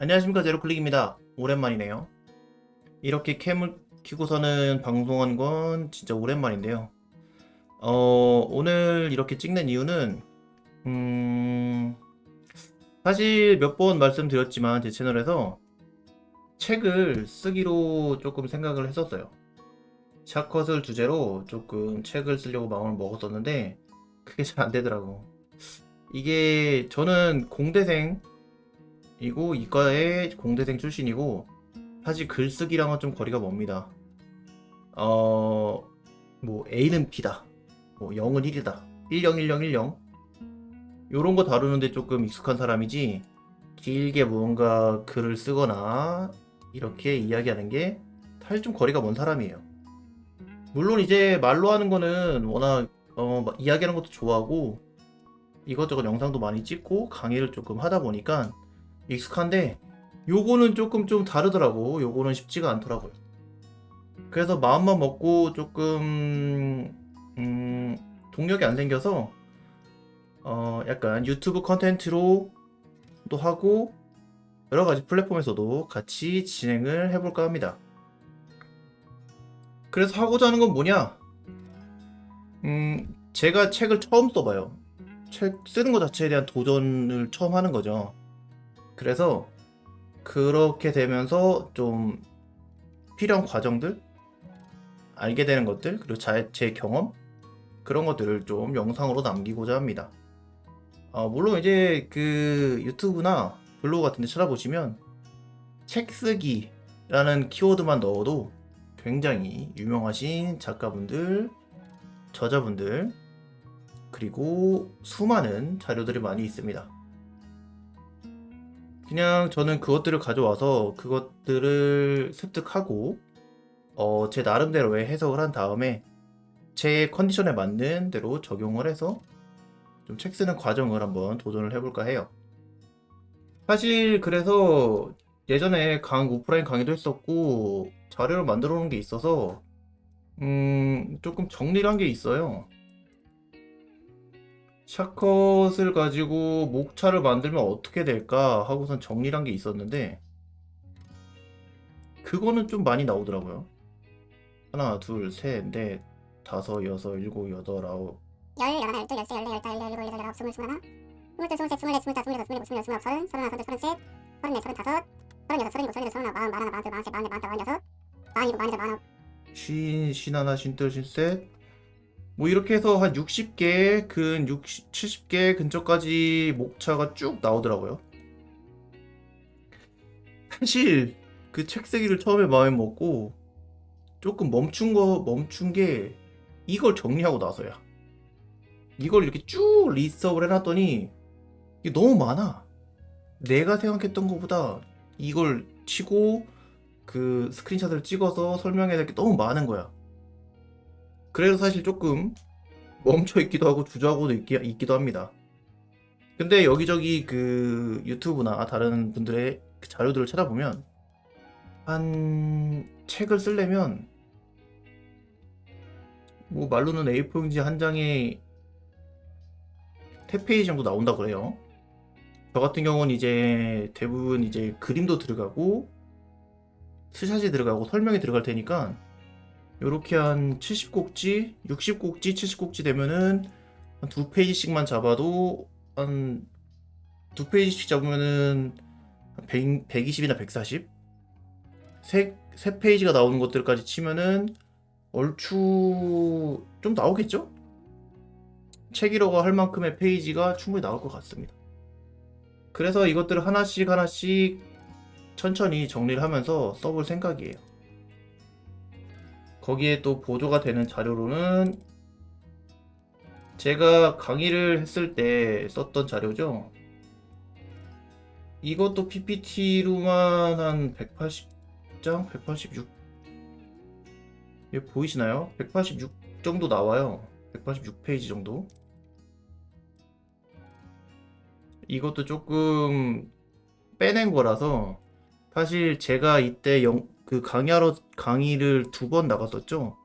안녕하십니까 제로클릭입니다. 오랜만이네요. 이렇게 캠을 키고서는 방송한 건 진짜 오랜만인데요. 어, 오늘 이렇게 찍는 이유는 음, 사실 몇 번 말씀드렸지만 제 채널에서 책을 쓰기로 조금 생각을 했었어요. 샷컷을 주제로 조금 책을 쓰려고 마음을 먹었었는데 그게 잘 안 되더라고. 이게 저는 공대생 이고 이과의 공대생 출신이고 사실 글쓰기랑은 좀 거리가 멉니다. 어, 뭐 A는 B다. 뭐 0은 1이다. 101010 요런 거 다루는데 조금 익숙한 사람이지 길게 뭔가 글을 쓰거나 이렇게 이야기하는 게 사실 좀 거리가 먼 사람이에요. 물론 이제 말로 하는 거는 워낙 어, 막 이야기하는 것도 좋아하고 이것저것 영상도 많이 찍고 강의를 조금 하다 보니까 익숙한데 요거는 조금 좀 다르더라고. 요거는 쉽지가 않더라고요. 그래서 마음만 먹고 조금 음, 동력이 안 생겨서 어, 약간 유튜브 컨텐츠로 또 하고 여러 가지 플랫폼에서도 같이 진행을 해볼까 합니다. 그래서 하고자 하는 건 뭐냐? 음, 제가 책을 처음 써봐요. 책 쓰는 것 자체에 대한 도전을 처음 하는 거죠. 그래서 그렇게 되면서 좀 필요한 과정들, 알게 되는 것들, 그리고 자- 제 경험 그런 것들을 좀 영상으로 남기고자 합니다. 어, 물론 이제 그 유튜브나 블로그 같은 데 찾아보시면 책 쓰기라는 키워드만 넣어도 굉장히 유명하신 작가분들, 저자분들, 그리고 수많은 자료들이 많이 있습니다. 그냥 저는 그것들을 가져와서 그것들을 습득하고 어, 제 나름대로의 해석을 한 다음에 제 컨디션에 맞는 대로 적용을 해서 좀 책 쓰는 과정을 한번 도전을 해볼까 해요. 사실 그래서 예전에 강 오프라인 강의도 했었고 자료를 만들어 놓은 게 있어서 음, 조금 정리를 한 게 있어요. 샷컷을 가지고 목차를 만들면 어떻게 될까 하고선 정리를 한게 있었는데 그거는 좀 많이 나오더라고요. 하나, 둘, 셋, 넷, 다섯, 여섯, 일곱, 여덟, 아홉. 열, 열하나, 열둘, 열세, 열네, 열다, 열여덟, 열일곱, 열여덟, 열아홉, 스물, 스물하나, 스물둘, 스물셋, 스물넷, 스물다섯, 스물여섯, 스물일곱, 스물여덟, 스물아홉, 서른, 서른하나, 서른둘, 서른셋, 서른넷, 서른다섯, 서른여섯, 서른일곱, 서른여덟, 서른아홉, 마흔, 마흔하나, 마흔둘, 마흔셋, 마흔넷, 마흔다섯, 마흔여섯, 마흔일곱, 마흔여덟, 마흔아홉, 신, 신하나, 신들, 신셋. 뭐 이렇게 해서 한 60개, 근 60, 70개 근처까지 목차가 쭉 나오더라고요. 사실 그 책 쓰기를 처음에 마음에 먹고 조금 멈춘 거 멈춘 게 이걸 정리하고 나서야. 이걸 이렇게 쭉 리스업을 해놨더니 이게 너무 많아. 내가 생각했던 것보다 이걸 치고 그 스크린샷을 찍어서 설명해야 될 게 너무 많은 거야. 그래서 사실 조금 멈춰 있기도 하고 주저하고도 있기, 있기 도 합니다. 근데 여기저기 그 유튜브나 다른 분들의 그 자료들을 찾아보면 한 책을 쓰려면 뭐 말로는 A4용지 한 장에 3페이지 정도 나온다 그래요. 저 같은 경우는 이제 대부분 이제 그림도 들어가고 스샷이 들어가고 설명이 들어갈 테니까 요렇게 한 70꼭지, 60꼭지, 70꼭지 되면은 한 두 페이지씩만 잡아도 한 두 페이지씩 잡으면은 한 100, 120이나 140? 세, 세 페이지가 나오는 것들까지 치면은 얼추 좀 나오겠죠? 책이라고 할 만큼의 페이지가 충분히 나올 것 같습니다. 그래서 이것들을 하나씩 하나씩 천천히 정리를 하면서 써볼 생각이에요. 거기에 또 보조가 되는 자료로는 제가 강의를 했을 때 썼던 자료죠. 이것도 PPT로만 한 180장, 186. 예, 보이시나요? 186 정도 나와요. 186페이지 정도. 이것도 조금 빼낸 거라서 사실 제가 이때 영, 그 강의하러 강의를 두 번 나갔었죠.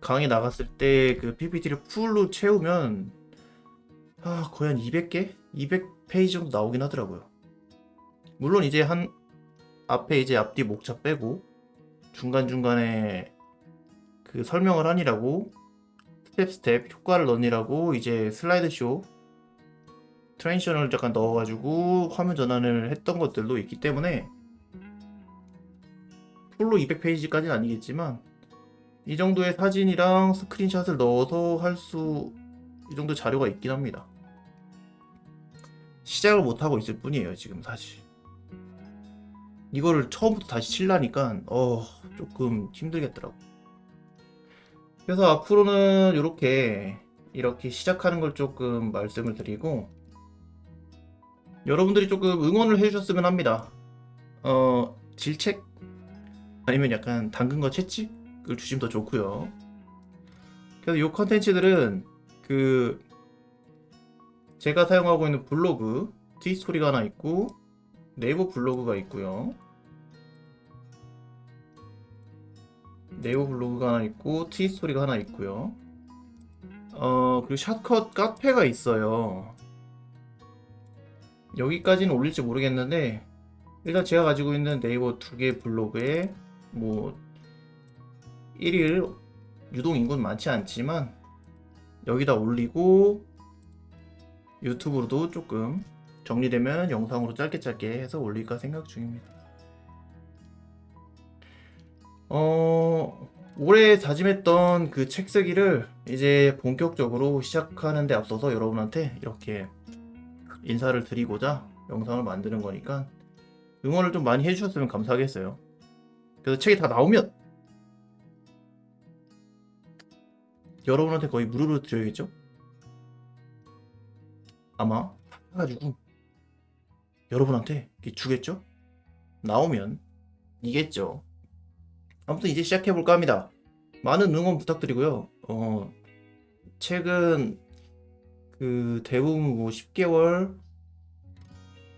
강의 나갔을 때 그 PPT를 풀로 채우면 아, 거의 한 200개? 200페이지 정도 나오긴 하더라고요. 물론 이제 한 앞에 이제 앞뒤 목차 빼고 중간중간에 그 설명을 하니라고 스텝 스텝 효과를 넣으라고 이제 슬라이드 쇼 트랜지션을 잠깐 넣어가지고 화면 전환을 했던 것들도 있기 때문에 풀로 200페이지까지는 아니겠지만 이 정도의 사진이랑 스크린샷을 넣어서 할 수 이 정도 자료가 있긴 합니다. 시작을 못 하고 있을 뿐이에요 지금 사실. 이거를 처음부터 다시 칠라니까 어 조금 힘들겠더라고. 그래서 앞으로는 이렇게 이렇게 시작하는 걸 조금 말씀을 드리고 여러분들이 조금 응원을 해주셨으면 합니다. 어 질책 아니면 약간 당근과 채찍을 주시면 더 좋고요. 그래서 이 컨텐츠들은 그 제가 사용하고 있는 블로그 티스토리가 하나 있고 네이버 블로그가 있고요. 네이버 블로그가 하나 있고 티스토리가 하나 있고요. 어 그리고 샷컷 카페가 있어요. 여기까지는 올릴지 모르겠는데 일단 제가 가지고 있는 네이버 두 개 블로그에 뭐 1일 유동 인구는 많지 않지만 여기다 올리고 유튜브로도 조금 정리되면 영상으로 짧게 짧게 해서 올릴까 생각 중입니다. 어, 올해 다짐했던 그 책 쓰기를 이제 본격적으로 시작하는 데 앞서서 여러분한테 이렇게 인사를 드리고자 영상을 만드는 거니까 응원을 좀 많이 해주셨으면 감사하겠어요. 그래서 책이 다 나오면 여러분한테 거의 무료로 드려야겠죠? 아마 해가지고 여러분한테 주겠죠? 나오면 이겠죠. 아무튼 이제 시작해 볼까 합니다. 많은 응원 부탁드리고요. 어, 책은 그 대부분 뭐 10개월,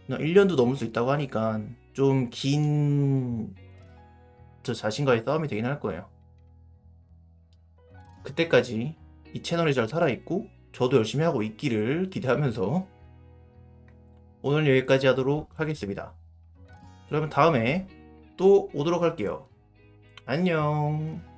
1년도 넘을 수 있다고 하니까 좀 긴 저 자신과의 싸움이 되긴 할 거예요. 그때까지 이 채널이 잘 살아있고 저도 열심히 하고 있기를 기대하면서 오늘 여기까지 하도록 하겠습니다. 그러면 다음에 또 오도록 할게요. 안녕.